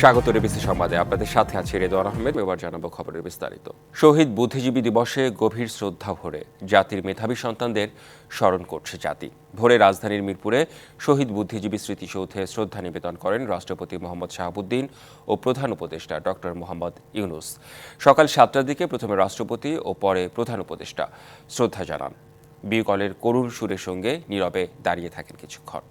স্বাগত রেবিসি সংবাদে। আপনাদের সাথে আছে রেদওয়ান আহমেদ, এবার জানাব খবরের বিস্তারিত। শহীদ বুদ্ধিজীবী দিবসে গভীর শ্রদ্ধা ভরে জাতির মেধাবী সন্তানদের স্মরণ করছে জাতি। ভোরে রাজধানীর মিরপুরে শহীদ বুদ্ধিজীবী স্মৃতিসৌধে শ্রদ্ধা নিবেদন করেন রাষ্ট্রপতি মোহাম্মদ শাহাবুদ্দিন ও প্রধান উপদেষ্টা ডক্টর মোহাম্মদ ইউনুস। সকাল সাতটার দিকে প্রথমে রাষ্ট্রপতি ও পরে প্রধান উপদেষ্টা। শ্রদ্ধা জানান। বিকলের করুণ সুরের সঙ্গে নীরবে দাঁড়িয়ে থাকেন কিছুক্ষণ।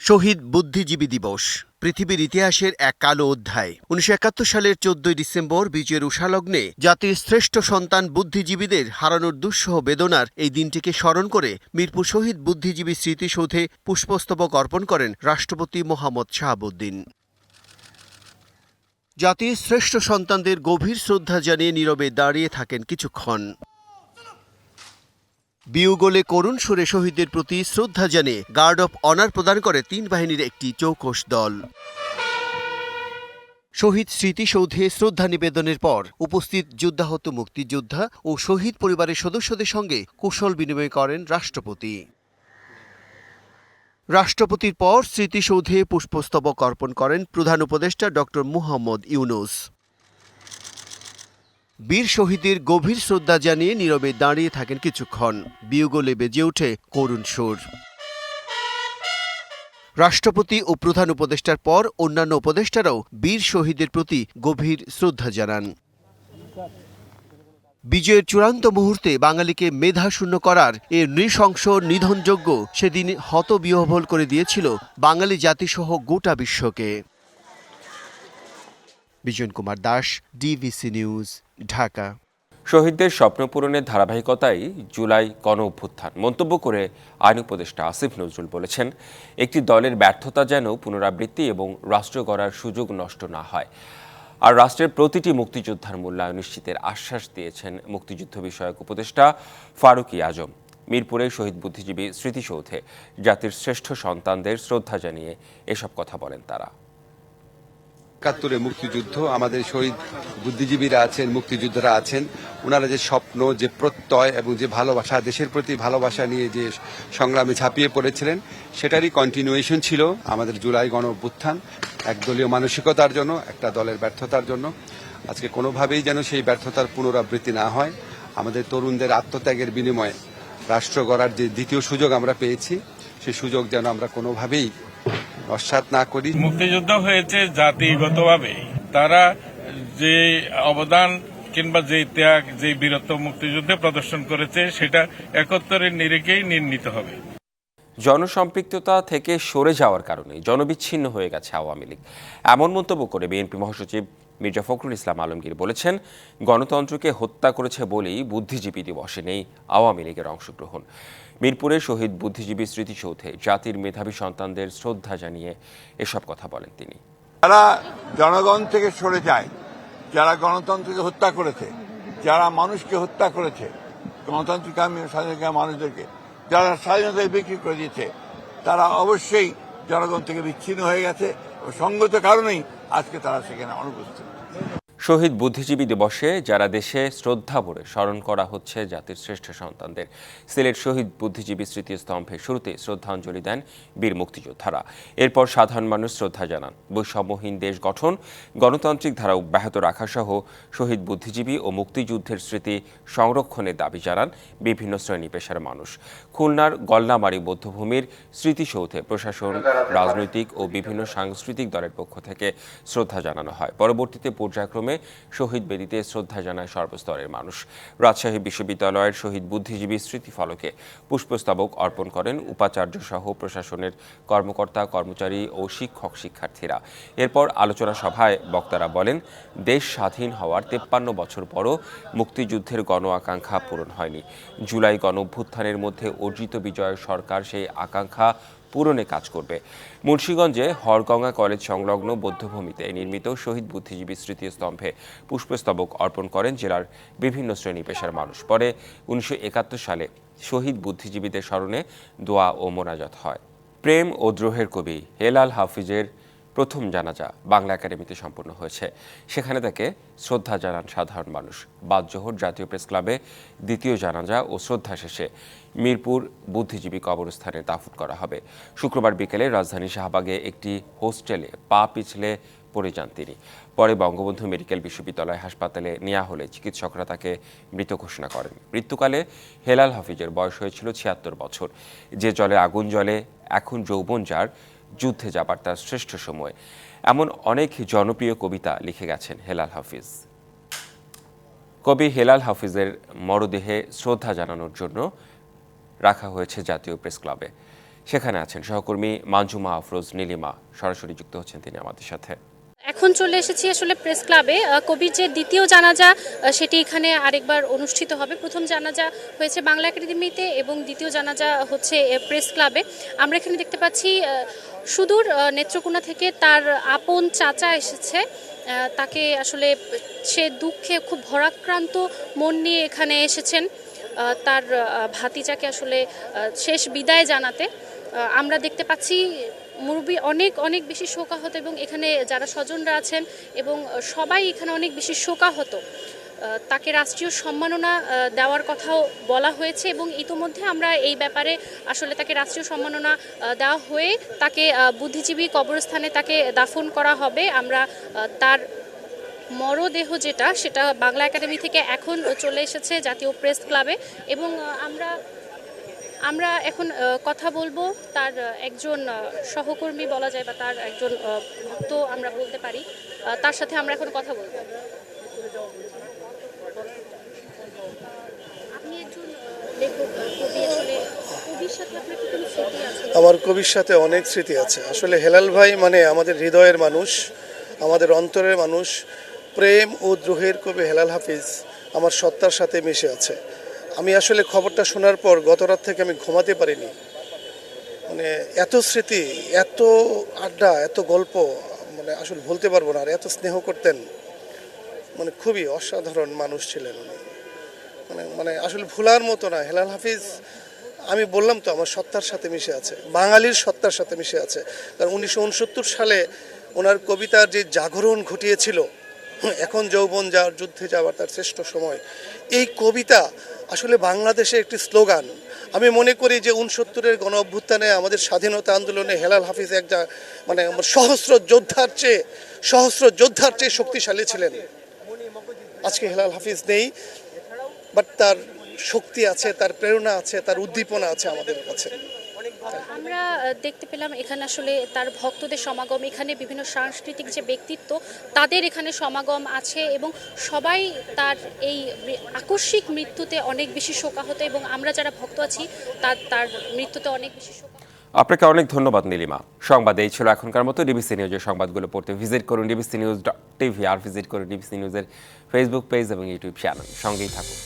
শহীদ বুদ্ধিজীবী দিবস, পৃথিবীর ইতিহাসের এক কালো অধ্যায়। উনিশশো একাত্তর সালের চোদ্দই ডিসেম্বর বিজয়ের উষালগ্নে জাতির শ্রেষ্ঠ সন্তান বুদ্ধিজীবীদের হারানোর দুঃসহ বেদনার এই দিনটিকে স্মরণ করে মিরপুর শহীদ বুদ্ধিজীবী স্মৃতিসৌধে পুষ্পস্তবক অর্পণ করেন রাষ্ট্রপতি মোহাম্মদ শাহাবুদ্দিন। জাতির শ্রেষ্ঠ সন্তানদের গভীর শ্রদ্ধা জানিয়ে নীরবে দাঁড়িয়ে থাকেন কিছুক্ষণ। বিউগোলে করুণ সুরে শহীদদের প্রতি শ্রদ্ধা জানিয়ে গার্ড অফ অনার প্রদান করে তিন বাহিনীর একটি চৌকস দল। শহীদ স্মৃতিসৌধে শ্রদ্ধা নিবেদনের পর উপস্থিত যুদ্ধাহত মুক্তিযোদ্ধা ও শহীদ পরিবারের সদস্যদের সঙ্গে কুশল বিনিময় করেন রাষ্ট্রপতি। রাষ্ট্রপতির পর স্মৃতিসৌধে পুষ্পস্তবক অর্পণ করেন প্রধান উপদেষ্টা ডক্টর মুহাম্মদ ইউনুস। বীর শহীদের গভীর শ্রদ্ধা জানিয়ে নীরবে দাঁড়িয়ে থাকেন কিছুক্ষণ। বিয়োগলে বেজে ওঠে করুণ সুর। রাষ্ট্রপতি ও প্রধান উপদেষ্টার পর অন্যান্য উপদেষ্টারাও বীর শহীদের প্রতি গভীর শ্রদ্ধা জানান। বিজয়ের চূড়ান্ত মুহূর্তে বাঙালিকে মেধাশূন্য করার এ নৃশংস নিধনযোগ্য সেদিন হতবিহবল করে দিয়েছিল বাঙালি জাতিসহ গোটা বিশ্বকে। Bijon Kumar Das, DBC news. Dhaka. শহীদদের স্বপ্ন পূরণের ধারাবাহিকতায় জুলাই গণ অভ্যুত্থান। মন্তব্য করে আইন উপদেষ্টা আসিফ নজরুল বলেছেন, একটি দলের ব্যর্থতা যেন পুনরাবৃত্তি এবং রাষ্ট্র গড়ার সুযোগ নষ্ট না হয়। আর রাষ্ট্রের প্রতিটি মুক্তিযোদ্ধার মূল্যায়ন নিশ্চিতের আশ্বাস দিয়েছেন মুক্তিযুদ্ধ বিষয়ক উপদেষ্টা ফারুকি আজম। মিরপুরে শহীদ বুদ্ধিজীবী স্মৃতিসৌধে জাতির শ্রেষ্ঠ সন্তানদের শ্রদ্ধা জানিয়ে এসব কথা বলেন তারা। একাত্তরে মুক্তিযুদ্ধ, আমাদের শহীদ বুদ্ধিজীবীরা আছেন, মুক্তিযোদ্ধারা আছেন। ওনারা যে স্বপ্ন, যে প্রত্যয় এবং যে ভালোবাসা, দেশের প্রতি ভালোবাসা নিয়ে যে সংগ্রামে ঝাঁপিয়ে পড়েছিলেন, সেটারই কন্টিনিউয়েশন ছিল আমাদের জুলাই গণ অভ্যুত্থান, একদলীয় মানসিকতার জন্য, একটা দলের ব্যর্থতার জন্য। আজকে কোনোভাবেই যেন সেই ব্যর্থতার পুনরাবৃত্তি না হয়, আমাদের তরুণদের আত্মত্যাগের বিনিময়ে রাষ্ট্র গড়ার যে দ্বিতীয় সুযোগ আমরা পেয়েছি, সেই সুযোগ যেন আমরা কোনোভাবেই নস্বাত না করি। মুক্তিযুদ্ধ হয়েছে জাতিগতভাবে। তারা যে অবদান কিংবা যে ত্যাগ যে বীরত্ব মুক্তিযুদ্ধে প্রদর্শন করেছে সেটা একত্তরের নিরিখেই নির্ণীত হবে। জনসম্পৃক্ততা থেকে সরে যাওয়ার কারণে জনবিচ্ছিন্ন হয়ে গেছে আওয়ামী লীগ। এমন মন্তব্য করে বিএনপি মহাসচিব মির্জা ফখরুল ইসলাম আলমগীর বলেছেন গণতন্ত্রকে হত্যা করেছে বলেই বুদ্ধিজীবী দিবসে নেই আওয়ামী লীগের অংশগ্রহণ। মিরপুরে শহীদ বুদ্ধিজীবী স্মৃতিসৌধে জাতির মেধাবী সন্তানদের শ্রদ্ধা জানিয়ে এসব কথা বলেন তিনি। যারা জনগণ থেকে সরে যায়, যারা গণতন্ত্রকে হত্যা করেছে, যারা মানুষকে হত্যা করেছে, গণতান্ত্রিক স্বাধীনতা মানুষদেরকে, যারা স্বাধীনতায় বিক্রি করে দিয়েছে, তারা অবশ্যই জনগণ থেকে বিচ্ছিন্ন হয়ে গেছে ও সঙ্গত কারণেই আজকে তারা সেখানে অনুপস্থিত। শহীদ বুদ্ধিজীবী দিবসে যারা দেশে শ্রদ্ধা ভরে স্মরণ করা হচ্ছে জাতির শ্রেষ্ঠ সন্তানদের, সিলেট শহীদ বুদ্ধিজীবী স্মৃতিস্তম্ভে শুরুতে শ্রদ্ধাঞ্জলি দেন বীর মুক্তিযোদ্ধারা। এরপর সাধারণ মানুষ শ্রদ্ধা জানান। বৈষম্যহীন দেশ গঠন, গণতান্ত্রিক ধারা অব্যাহত রাখা সহ শহীদ বুদ্ধিজীবী ও মুক্তিযুদ্ধের স্মৃতি সংরক্ষণের দাবি জানান বিভিন্ন শ্রেণি পেশার মানুষ। খুলনার গলনামারি বৌদ্ধভূমির স্মৃতিসৌধে প্রশাসন, রাজনৈতিক ও বিভিন্ন সাংস্কৃতিক দলের পক্ষ থেকে শ্রদ্ধা জানানো হয়। পরবর্তীতে পর্যায়ক্রমে শহীদ বেদিতে শ্রদ্ধা জানায় সর্বস্তরের মানুষ। রাজশাহী বিশ্ববিদ্যালয়ের শহীদ বুদ্ধিজীবী স্মৃতিফলকে পুষ্পস্তবক অর্পণ করেন উপাচার্য সহ প্রশাসনের কর্মকর্তা, কর্মচারী ও শিক্ষক শিক্ষার্থীরা। এরপর আলোচনা সভায় বক্তারা বলেন, দেশ স্বাধীন হওয়ার তেপ্পান্ন বছর পরও মুক্তিযুদ্ধের গণ আকাঙ্ক্ষা পূরণ হয়নি। জুলাই গণ অভ্যুত্থানের মধ্যে অর্জিত বিজয় সরকার সেই আকাঙ্ক্ষা পূরণে কাজ করবে। মুন্সীগঞ্জে হরগঙ্গা কলেজ সংলগ্ন বৌদ্ধভূমিতে নির্মিত শহীদ বুদ্ধিজীবী স্মৃতিস্তম্ভে পুষ্পস্তবক অর্পণ করেন জেলার বিভিন্ন শ্রেণি পেশার মানুষ। পরে উনিশশো একাত্তর সালে শহীদ বুদ্ধিজীবীদের স্মরণে দোয়া ও মোনাজাত হয়। প্রেম ও দ্রোহের কবি হেলাল হাফিজের প্রথম জানাজা বাংলা একাডেমিতে সম্পন্ন হয়েছে। সেখানে তাকে শ্রদ্ধা জানান সাধারণ মানুষ। বাদ জোহর জাতীয় প্রেস ক্লাবে দ্বিতীয় জানাজা ও শ্রদ্ধা শেষে মিরপুর বুদ্ধিজীবী কবরস্থানে দাফন করা হবে। শুক্রবার বিকেলে রাজধানী শাহবাগে একটি হোস্টেলে পা পিছলে পড়ে যান তিনি। পরে বঙ্গবন্ধু মেডিকেল বিশ্ববিদ্যালয় হাসপাতালে নেওয়া হলে চিকিৎসকরা তাকে মৃত ঘোষণা করেন। মৃত্যুকালে হেলাল হাফিজের বয়স হয়েছিল ছিয়াত্তর বছর। যে জলে আগুন জলে এখন যৌবন যার যুদ্ধে যাবার তার শ্রেষ্ঠ সময়। এমন অনেক জনপ্রিয় কবিতা লিখে গেছেন হেলাল হাফিজ। কবি হেলাল হাফিজের মরদেহে শ্রদ্ধা জানানোর জন্য রাখা হয়েছে জাতীয় প্রেস ক্লাবে। সেখানে আছেন সহকর্মী মানজুমা আফরোজ, নীলিমা। সরাসরি যুক্ত হচ্ছেন তিনি আমাদের সাথে। এখন চলে এসেছি আসলে প্রেস ক্লাবে। কবির যে দ্বিতীয় জানাজা সেটি এখানে আরেকবার অনুষ্ঠিত হবে। প্রথম জানাজা হয়েছে বাংলা একাডেমিতে এবং দ্বিতীয় জানাজা হচ্ছে প্রেস ক্লাবে। আমরা এখানে দেখতে পাচ্ছি সুদূর নেত্রকোনা থেকে তার আপন চাচা এসেছে। তাকে আসলে সে দুঃখে খুব ভরাক্রান্ত মন নিয়ে এখানে এসেছেন। তার ভাতিজাকে আসলে শেষ বিদায় জানাতে। আমরা দেখতে পাচ্ছি মুরব্বী অনেক অনেক বেশি শোকাহত এবং এখানে যারা স্বজনরা আছেন এবং সবাই এখানে অনেক বেশি শোকাহত। তাকে রাষ্ট্রীয় সম্মাননা দেওয়ার কথাও বলা হয়েছে এবং ইতোমধ্যে আমরা এই ব্যাপারে আসলে তাকে রাষ্ট্রীয় সম্মাননা দেওয়া হয়ে তাকে বুদ্ধিজীবী কবরস্থানে তাকে দাফন করা হবে। আমরা তার মরদেহ যেটা, সেটা বাংলা একাডেমি থেকে এখন চলে এসেছে জাতীয় প্রেস ক্লাবে এবং আমরা আমরা এখন কথা বলব তার একজন সহকর্মী বলা যায় বা তার একজন ভক্ত আমরা বলতে পারি। তার সাথে আমরা এখন কথা বলব আপনি একজন আহ, লেখক আহ, কবি আসলে কবির সাথে আপনার কি কোনো স্মৃতি আছে আমার কবির সাথে অনেক স্মৃতি আছে। আসলে হেলাল ভাই মানে আমাদের হৃদয়ের মানুষ, আমাদের অন্তরের মানুষ। প্রেম ও দ্রোহের কবি হেলাল হাফিজ আমার সত্তার সাথে মিশে আছে। আমি আসলে খবরটা শোনার পর গত রাত থেকে আমি ঘুমাতে পারিনি। মানে এত স্মৃতি, এত আড্ডা, এত গল্প মানে আসলে ভুলতে পারব না। আর এত স্নেহ করতেন। মানে খুবই অসাধারণ মানুষ ছিলেন উনি। মানে মানে আসলে ভোলার মতো না। হেলাল হাফিজ, আমি বললাম তো, আমার সত্তার সাথে মিশে আছে। বাঙালির সত্তার সাথে মিশে আছে। কারণ উনিশশো উনসত্তর সালে ওনার কবিতার যে জাগরণ ঘটিয়েছিল, এখন যৌবন যাওয়ার যুদ্ধে যাওয়ার তার শ্রেষ্ঠ সময়, এই কবিতা আসলে বাংলাদেশে একটি স্লোগান। আমি মনে করি যে উনসত্তরের গণ অভ্যুত্থানে আমাদের স্বাধীনতা আন্দোলনে হেলাল হাফিজ এক যা মানে সহস্র যোদ্ধার চেয়ে, সহস্র যোদ্ধার চেয়ে শক্তিশালী ছিলেন। আজকে হেলাল হাফিজ নেই। বাট তার শক্তি আছে তার প্রেরণা আছে তার উদ্দীপনা আছে আমাদের কাছে। আমরা দেখতে পেলাম এখানে আসলে তার ভক্তদের সমাগম এখানে বিভিন্ন সাংস্কৃতিক যে ব্যক্তিত্ব তাদের এখানে সমাগম আছে এবং সবাই তার এই আকস্মিক মৃত্যুতে অনেক বেশি শোকাহত এবং আমরা যারা ভক্ত আছি তার তার মৃত্যুতে অনেক বেশি আপনাকে অনেক ধন্যবাদ নীলিমা। সংবাদ এই ছিল এখনকার মতো। ডিবিসি নিউজের সংবাদগুলো পড়তে ভিজিট করুন। ডিবিসি নিউজ ডট টিভি আর ভিজিট করুন ডিবিসি নিউজের ফেসবুক পেজ এবং ইউটিউব চ্যানেল সঙ্গেই থাকুন।